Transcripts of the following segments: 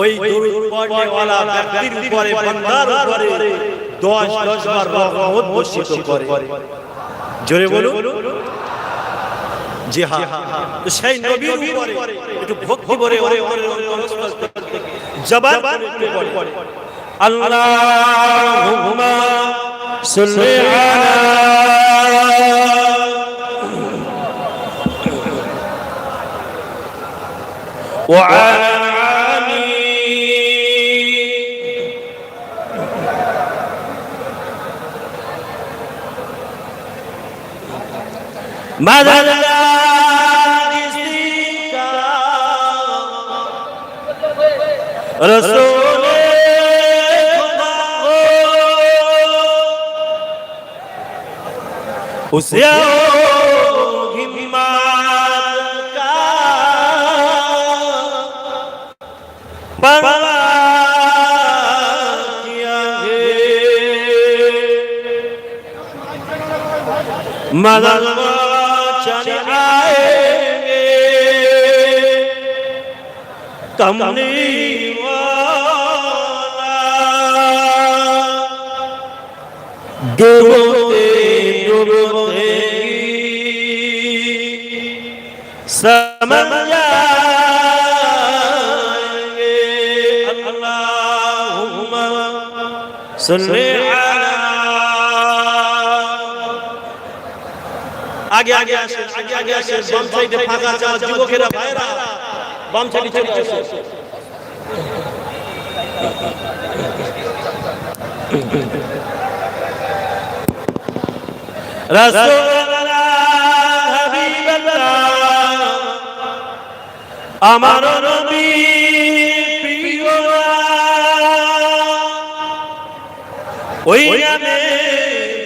ওই দরুদ পড়নেওয়ালা ব্যক্তির উপরে বান্দার উপরে 10 10 বার রহমত বর্ষিত করে জোরে বলুন জি হ্যাঁ তো সেই নবীর উপরে একটু ভক্তি ভরে ওরে ওরে জবান করে পড়ে আল্লাহুম্মা সাল্লি আলা وعلى مدد رسول اسے مدد कमने डुबोते डुबोते समझ जाएंगे अल्लाहुम्मा सल्ले আগে আগে আসে আগে আগে আসে বাম বাম সাইডে চলে আসে। আমার নবী প্রিয় ওই নামে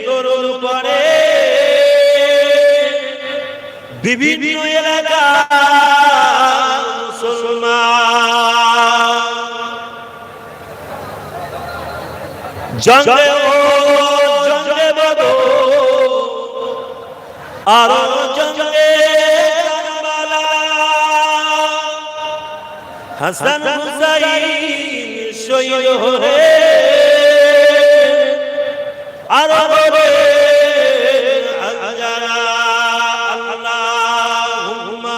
দরুদ পড়ে। বিভিন্ন এলাকা জঙ্গে জঙ্গে বদো আর জঙ্গে হাসান হুসাইন শহীদ হয়ে আর আজারা আল্লাহুম্মা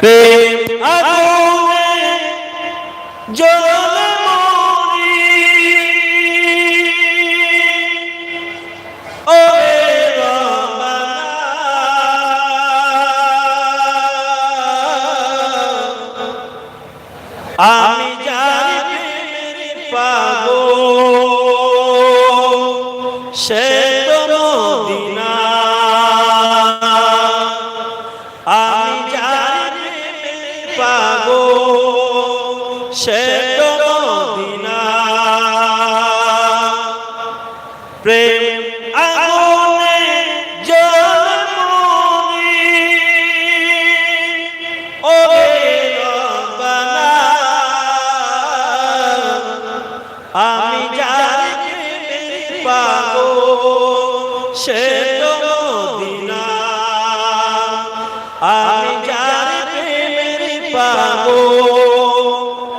প্রেম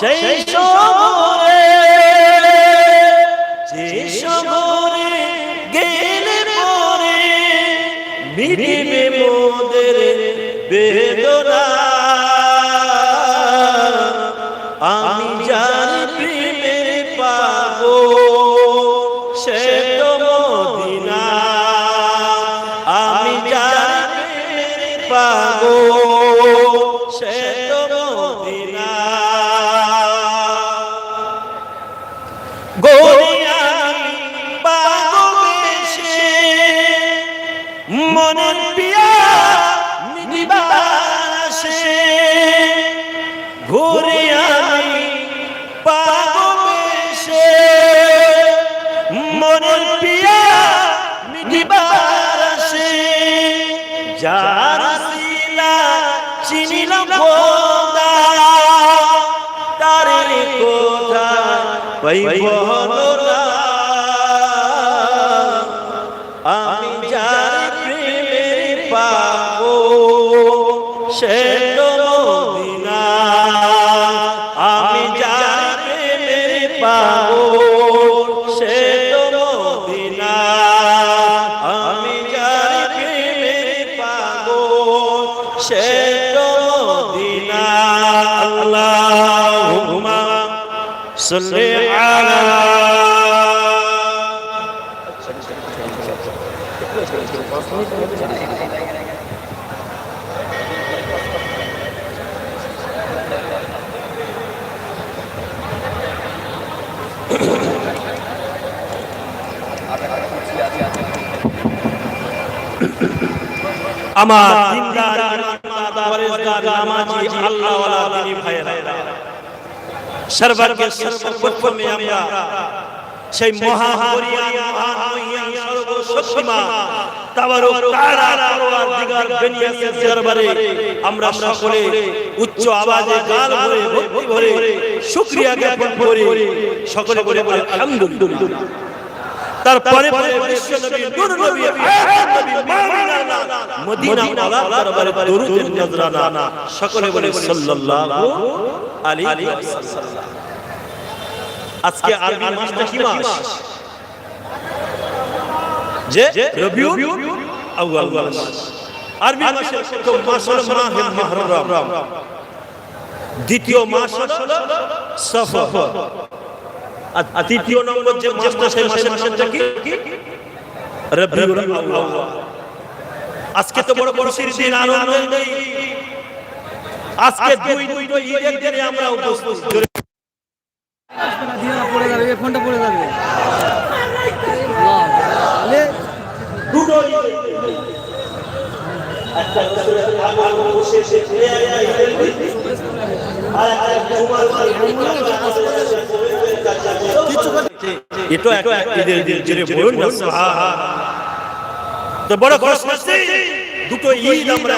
সেই শহরে সে আমার দিনদার পরেজগার নামাজি আল্লাহওয়ালা দিনী ভাইয়েরা। সর্বকে সর্বপ্রথমে আমরা সেই মহাহরিয়ান মহামহিয়ান সর্বশক্তিমা তাবারক তাআলা পরওয়ারদিগার বেনিয়াসের দরবারে আমরা সকলে উচ্চ আওয়াজে গান ভরে ভক্তি ভরে শুকরিয়া জ্ঞাপন করি। সকলে বলে বলে আলহামদুলিল্লাহ। তারপরে পরে বিশ্ব নবী নূর নবী আয়াত নবী মামিনা মদিনা ওয়ালা দরবারে দরুদের নজরানা। সকলে বলে সাল্লাল্লাহু আলাইহি ওয়াসাল্লাম। আজকে আরবি মাসটা কি মাস? যে রবিউল আউয়াল মাস। আরবি মাসের প্রথম মাস হলো মাহে মুহররম দ্বিতীয় মাস হলো সফর। আর তৃতীয় নম্বর যে মাসটা সেই মাসের নামটা কি? আজকে তো বড় বড় দিন আনন্দ আজকে দুই দুইটো ঈদের দিনে আমরা উপস্থিত। পড়ে যাবে ফোনটা পড়ে যাবে। দুটো একটা আগমন বসে সে এটা একটা ঈদের জেরে বলুন না সুবহান তো বড় খুশি দুটো ঈদ আমরা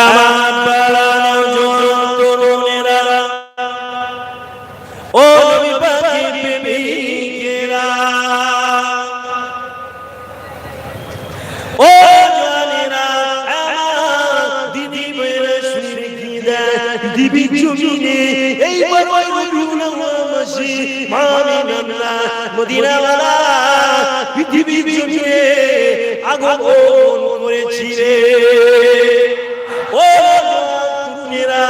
আমার দেয় দিবি জমিনে এই রুনা মাসি মামি নামলা মদিনাওয়ালা পৃথিবী জমিনে আগমন করেছি রে। ও তরুণেরা,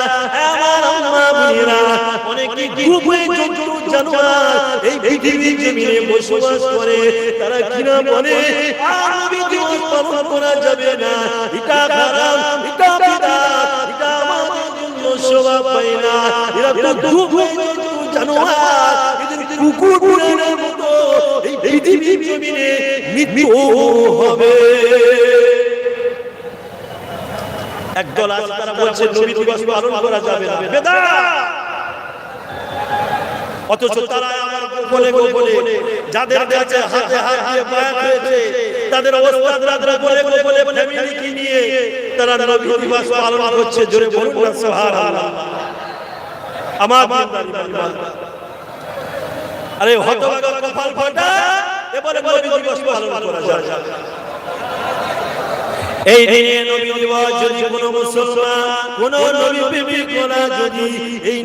আমার আম্মা বোনেরা, অনেকে গ্রুপে জন্তু তারা কিনা বলে, আর যাবে না, এটা হারাম এরা তো জানোয়ার। এদের কুকুর বিড়ালের মতো এই পৃথিবীর জমিনে মৃত্যু হবে। একদল আজ তারা বলছে নবী দিবস পালন করা যাবে না। বেদা অথচ তারা আমার গোপনে গোপনে যাদের কাছে হাতে হাত দিয়ে বায়াত হয়েছে তাদের অবস্থাদরা গোপনে গোপনে ফ্যামিলিকে নিয়ে তারা নবী দিবস পালন করছে জোরে বলুন সুবহানাল্লাহ। আমার আরে হতভাগা কপাল ফাটা এবারে নবী দিবস পালন করা যায়। এই দিনে নবী দিবস যদি কোনো মুসলমান, কোন নবী প্রেমিক কোনা যদি এই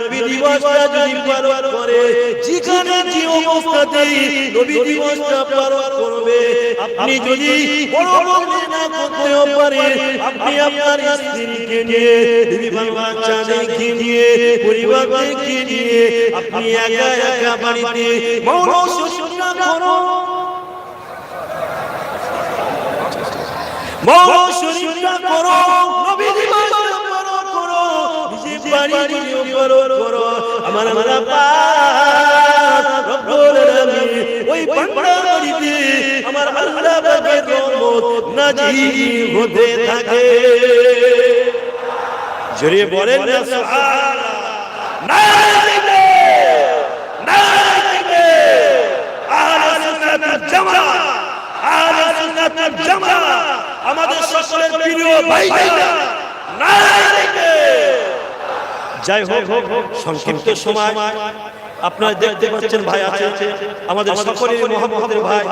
নবী দিবসটা যদি পালন করে, যেখানে যে অবস্থাতেই নবী দিবসটা পালন করবে, আপনি যদি বড় না করতেও পারেন, আপনি আপনার স্ত্রীকে নিয়ে বিবি বাচ্চাদেরকে নিয়ে পরিবারকে নিয়ে আপনি একা একা বাড়িতে মৌন শুশ্রূষা করুন। মৌন শরীফটা করো নবী দিবসটা পালন করো নিজে বাড়ি নিজে করো। আমার আমার পাক রব্বুল আলামিন ওই বান্দা বাড়িতে আমার আল্লাহ পাকের রহমত নাজিল হতে থাকে। জোরে বলেন না সুবহানাল্লাহ। নারে তাকবীর নারে তাকবীর আহলে সুন্নাত জামাত। আহলে সুন্নাত জামাত। আমাদের সকলের প্রিয় ভাইরা নারে যাই হোক সংক্ষিপ্ত সময়। আপনারা দেখতে পাচ্ছেন ভাই আছে আমাদের সকলের মোহাম্মদের ভাই।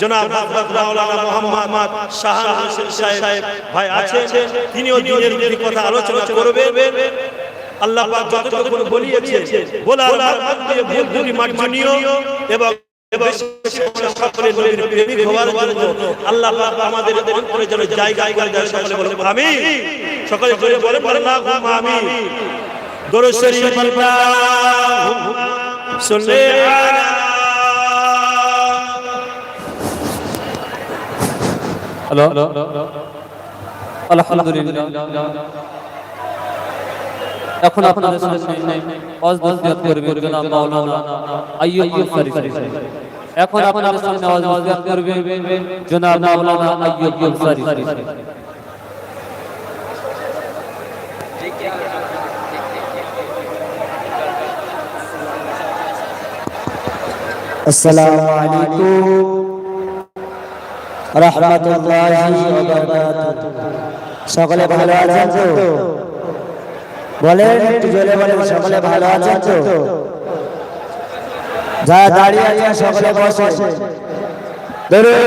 জনাব মোহাম্মদ শাহান হোসেন সাহেব ভাই আছেন তিনিও দিনের দিনের কথা আলোচনা করবেন। আল্লাহ পাক যতটুকু বলিয়েছে বলার মাধ্যম ভুল ভুল মার্জনীয় এবং সকলে নবীর প্রেমিক হওয়ার জন্য আল্লাহ পাক আমাদের অন্তরে যেন জায়গা করে দেয় সকলে বলে আমিন। সকলে জোরে বলে বলে না হুম আমিন। দরুদ শরীফ আল্লাহুম্মা সাল্লি হ্যালো আলহামদুলিল্লাহ। এখন আপনাদের সামনে নসিহত করবেন জনাব মাওলানা আইয়ুব এখন আপনাদের সামনে ওয়াজ নসিহত করবেন জনাব মাওলানা আইয়ুব শরীফ السلام عليكم رحمة الله وبركاته সকলে ভালো আছেন তো বলেন একটু জোরে বলেন সকলে ভালো আছেন তো যারা দাঁড়িয়ে আছে সকলে বসে। দরুদ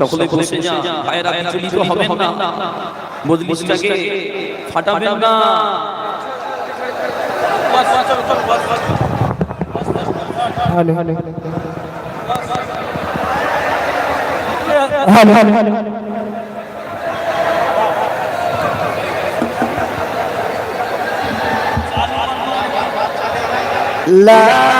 সকলে বসে যা ভাইরা বিচলিত হবেন না। মজলিসটাকে ফাটাবেন না। لا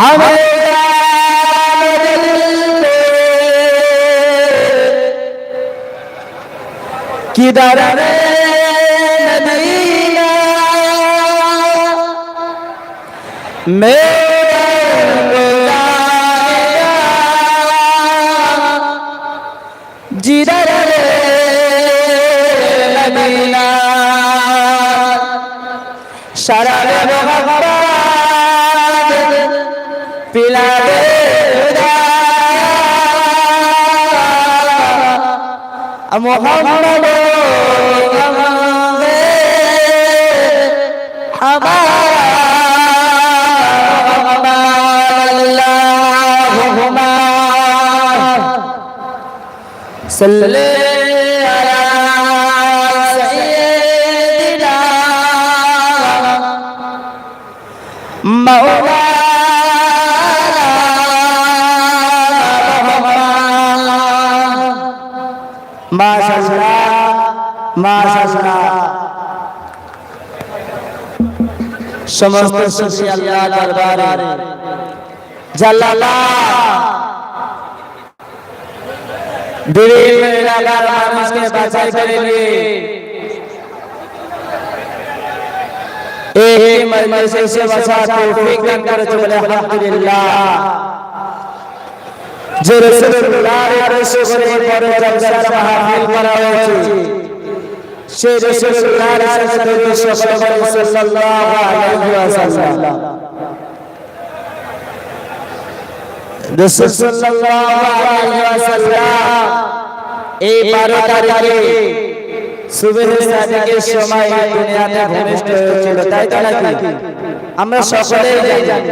हमें किधर नदीना मेरा जिधर नदीना शरण মোহাম্মদ صلي على سيدنا مولانا সমস্ত শুকরিয়া আল্লাহ দরবারে নিয়ে এই মজলিসে বসা তৌফিক দান করেছে বলে আলহামদুলিল্লাহ। যে রাসূলুল্লাহর আদেশ করে পরে জলসার মাহফিল করা হয়েছে। সেই রাসূলুল্লাহর আদেশের উদ্দেশ্য করে সাল্লাল্লাহু আলাইহি ওয়াসাল্লাম। রাসূল সাল্লাল্লাহু আলাইহি ওয়াসাল্লাম। এই 12 তারিখে সুবেহ সাদিকের সময় দুনিয়াতে ভূমিষ্ঠ হয়েছিল তাই তো নাকি? আমরা সকলেই জানি।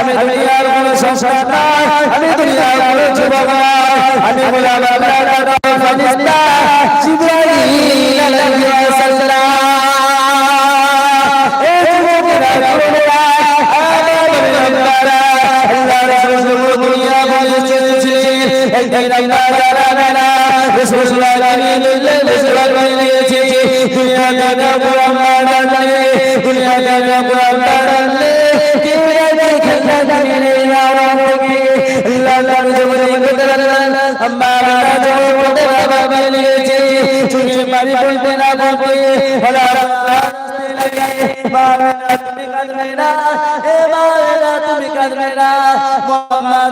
আমি দুনিয়ার কোনো সংসার না আমি দুনিয়ার কোনো যুবক না আমি গোলাম আল্লাহ ফরিস্তা জিবরাইল আলাইহিস সালাম। এ যুবকেরা যুবকেরা আমার বান্দারা আল্লাহ রাসূল দুনিয়া বলে চলেছে একদিন আমরা জানা না রাসূলুল্লাহ আলাইহি ওয়াসাল্লাম বলেছে দুনিয়া দাদা আমরা দুনিয়া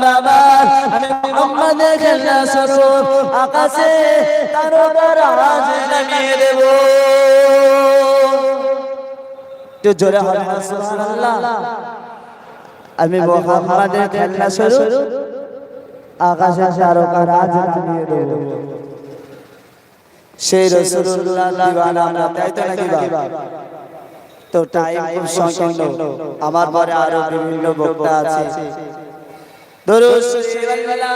দাদা আমরা জানলে আকাশে তারকারাজ নামিয়ে দেব। তো জোরে হবে না সুবহানাল্লাহ। আমি মোহাম্মদের খেলনা শুরু আকাশে তারকা রাজ নামিয়ে দেব। সেই রাসূলুল্লাহ দিবানা আমরা তাই তো নাকি তো টাইম খুব সংকীর্ণ। আমার পরে আরও বিভিন্ন বক্তা আছে। দরুদ সাল্লাল্লাহু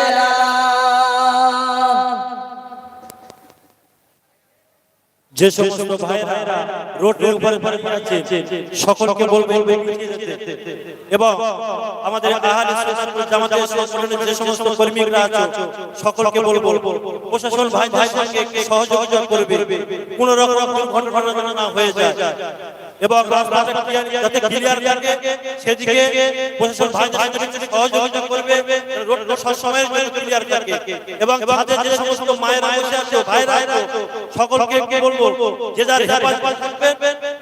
আলা যে সমস্ত ভাইরা রোডের উপরে আছে সকলকে বলব এবং আমাদের আহলে সুন্নাত ওয়াল জামাতের সংগঠনের যে সমস্ত কর্মীরা আছে সকলকে বলব প্রশাসন ভাই সঙ্গে সহযোগিতা করবে। কোন রকম ঘটনা না হয়ে যায়। এবং রাস্তাটা clear- যাতে ক্লিয়ার থাকে সেদিকে প্রশাসন ভাইদের সঙ্গে একটু সহযোগিতা করবে রোডটা সবসময়ের জন্য ক্লিয়ার থাকে এবং তাদের যে সমস্ত মায়েরা বসে আছে ভাইরা সকলকে বলব যে যার হেফাজত থাকবে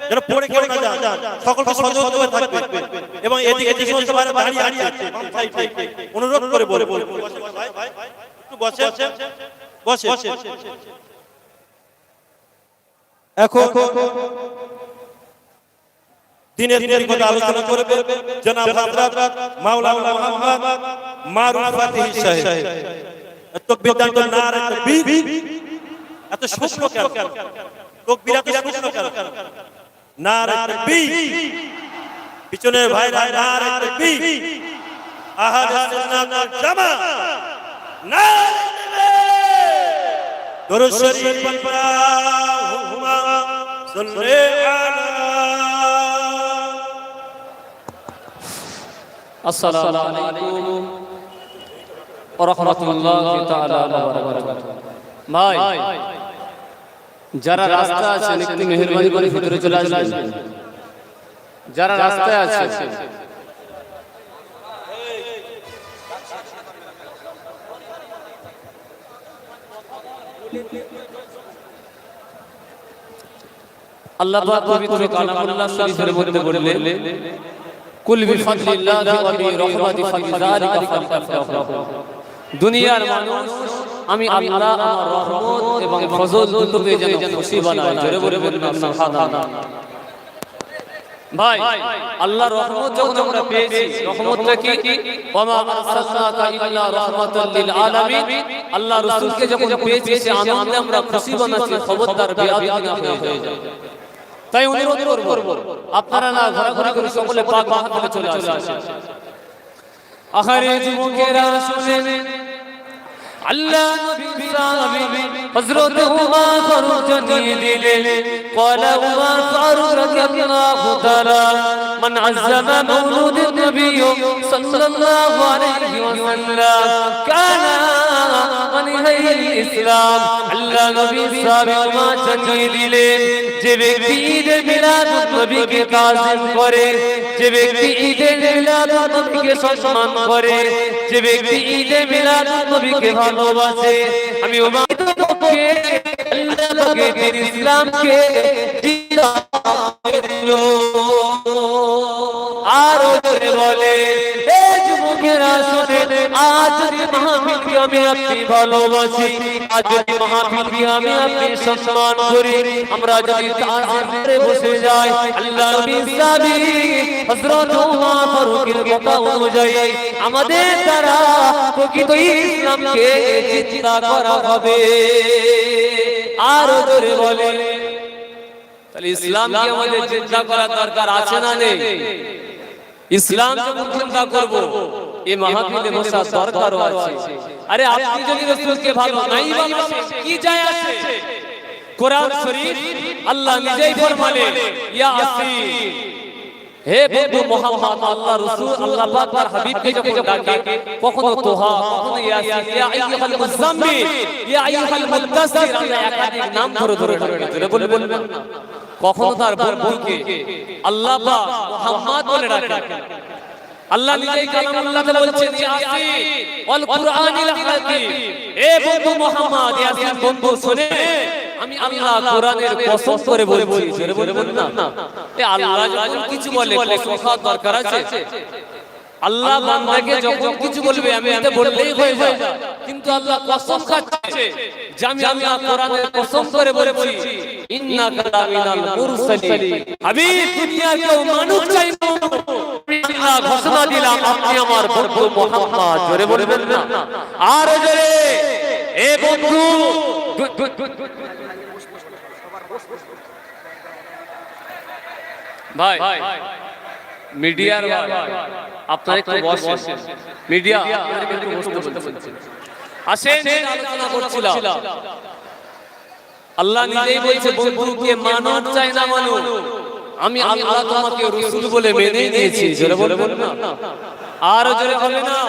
যেন পড়ে কেউ না যায় সকলকে সহযোগিতা করে থাকবে এবং এদিকে যে সমস্ত ভাইরা দাঁড়িয়ে আছে অনুরোধ করে বলব একটু বসে বসে এখন দিনের দিনের আলোচনা করবে জনাব হযরত মাওলানা মুহাম্মদ মারুফ ফাতিহি সাহেব। তাকবীর দান করে নারে তাকবীর এত শুকনো কেন তাকবীর এত শুকনো কেন নারে তাকবীর পিছনের ভাইরা নারে তাকবীর আহলে সুন্নাত ওয়াল জামাত। নারে দরুদ শরীফ আল্লাহুম্মা সাল্লি আলা আসসালামু আলাইকুম ওয়া রাহমাতুল্লাহি তাআলা ওয়া যারা রাস্তা আছেন, একটু মেহেরবানি করে ভিতরে চলে আসবেন। যারা রাস্তায় আছে আল্লাহ পাক বললেন কুল বিফাদলিল্লাহি ওয়া বিরহমাতি ফাবিযালিকা ফালতাফরাহু দুনিয়ার মানুষ আমি আল্লাহ আমার রহমত এবং ফজল দুটোকে যেন খুশি বানাই জোরে বলে বলবেন সুবহানাল্লাহ। ভাই আল্লাহর রহমত যখন আমরা পেয়েছি রহমতটা কি? ওয়ামা আরসালনাকা ইল্লা রাহমাতাল লিল আলামিন। আল্লাহ রাসূলকে যখন পেয়েছি সে আনন্দে আমরা খুশি বানাচ্ছি খবরদার বেয়াদবি না হয়ে যায়। তাই অনুরোধ করব, আপনারা না ঘোরাঘুরি করে সকলে পাক মাহাত্মে চলে আসেন। আখারে যুবকেরা শুনে আল্লাহ নবী বিরাবি হযরত উমর ফারুক জানিয়ে দিলেন, ক্বালা উমর ফারুক রাদিয়াল্লাহু তাআলা, মান আযযামা মাউলুদ নবী সাল্লাল্লাহু আলাইহি ওয়াসাল্লাম, কানা বানিহাইল ইসলাম। আল্লাহ নবী সাহাবা চাচিয়ে দিলেন। যে ব্যক্তি ঈদের নবীকে করে। যে ব্যক্তি ঈদের নবীকে সম্মান করে। যে ব্যক্তি ঈদের নবীকে ভালোবাসে। আমি আর বলে অনুযায়ী আমাদের চিন্তা করা হবে। আর জোরে বলে, তাহলে আমাদের চিন্তা করা দরকার আছে না নেই? ইসলাম চিন্তা করব এই মাহফিলে বসা দরকারও আছে। আরে আপনি যদি রাসূলকে ভালো নাই ভালোবাসেন কি যায় আসে কোরআন শরীফ আল্লাহ নিজেই ফরমালেন ইয়া আসিন হে বন্ধু মোহাম্মদ আল্লাহ রাসূল আল্লাহ পাক তার হাবিবকে যখন ডাকে কখনো তোহা কখনো ইয়াসিন ইয়া আইয়ুহাল মুজাম্মিল ইয়া আইয়ুহাল মুদ্দাসসির আল্লাহ একাধিক নাম ধরে ধরে ডাকে জোরে বলে বলবেন। কখনো তার বন্ধুকে আল্লাহ পাক মুহাম্মদ বলে ডাকে। আল্লাহ নিজেই কালামুল্লাহ তে বলছেন ইয়াসিন ওয়াল কুরআনিল হাকিম এ বন্ধু মুহাম্মদ ইয়াসিন বন্ধু শুনে আমি আল্লাহ কোরআনের কসম করে বলছি জোরে বলে না? এ আল্লাহ যখন কিছু বলে কসম দরকার আছে আল্লাহ বান্দাকে যখন কিছু বলবে আমি এটা বললেই হয়ে যায়। কিন্তু আল্লাহ কসম খাচ্ছে যে আমি আল্লাহ কোরআনের কসম করে বলেছি ইন্নাকা লামিনাল মুরসালিন। হাবিব দুনিয়ার কেউ মানুষ চাই না। আল্লাহ ঘোষণা দিলাম আপনি আমার বন্ধু মোহাম্মদ। জোরে বলবেন না। আর জোরে। এ বন্ধু। ভাই। মিডিয়ার আপনারা একটু বসেন। মিডিয়া আপনারা একটু বসতে বলছেন। আসেন আলোচনা করছিলাম। আল্লাহ নিজেই বলছে বন্ধুকে মানো চাই না মানো আমি আল্লাহ তোমাকে রসুল বলে মেনে নিয়েছি। জোরে বলবেন না? আর জোরে বলে না।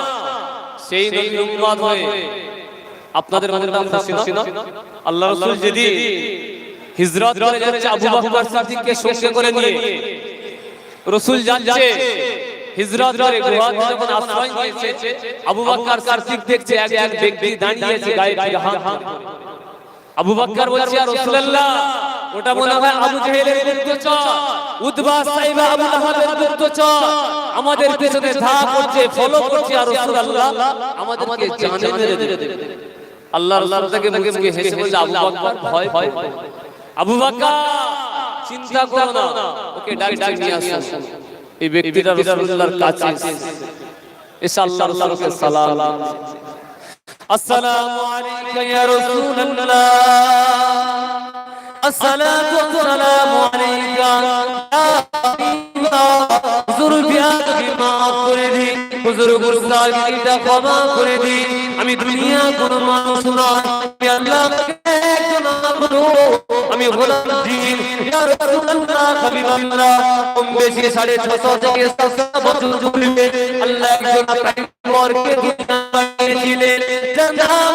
সেই নবী উম্মত হয়ে। আপনাদের মধ্যে নাম খুশি না? আল্লাহ রসুল যেদিন হিজরত করে যাচ্ছে আবু বকর সিদ্দিককে সঙ্গে করে নিয়ে। রসুল যাচ্ছে হিজরত করে গুহাতে যখন আশ্রয় নিয়েছে আবু বকর সিদ্দিক দেখছে একজন ব্যক্তি দাঁড়িয়ে আছে গায়ে গায়ে হাত আবু বকর বলছে আর রাসূলুল্লাহ ওটা মনে হয় আবু জেহেলের গুপ্তচর উতবা সাইবা আবু লাহাবের গুপ্তচর আমাদের পেছনে ধাপ করছে ফলো করছে আর রাসূলুল্লাহ আমাদেরকে জানে মেরে দেবে। আল্লাহ রাসূল থেকে মুখে মুখে হেসে বলছে আবু বকর ভয় ভয় আবু বকর চিন্তা করো না। ওকে ডাক ডাক নিয়ে আসো এই ব্যক্তিটা রাসূলুল্লাহর কাছে এসে আল্লাহর রাসূলকে সালাম আসসালামু আলাইকা ইয়া রাসূলুল্লাহ। আসসালাতু ওয়াসসালামু আলাইকা। ইয়া হাবিবাল্লাহ। হুজুর বিয়াকে মাফ করে দিন হুজুর গুস্তাখিটা ক্ষমা করে দিন আমি দুনিয়া কোন মানুষ নয়। আমি আল্লাহকে মাবুদ আমি গোলাম দিন ইয়া রাসূলুল্লাহ হাবিবাল্লাহ কম বেশি 650 থেকে 700 বছর জুড়ে আল্লাহ একজন পরকে দুনিয়া পাঠিয়েছিলেন জানাম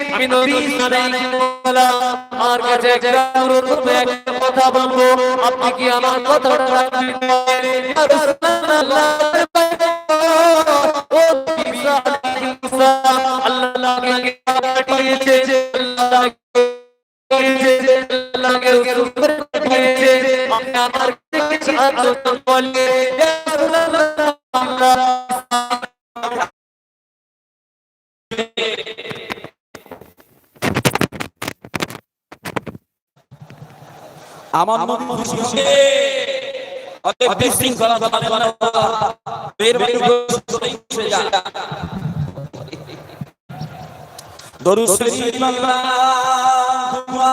সালাম আমার কাছে একটা অনুরোধ করব, আপনি কি আমার কথাটা ইয়া আমাকে পাঠিয়েছে আল্লাহ পাঠিয়েছে আল্লাহকে রাসূল করে পাঠিয়েছে আপনি আমার আল্লাহ নবী খুশি হবে অতএব বিশৃঙ্খলা করে বসে যা দরুদ শরীফ আল্লাহুম্মা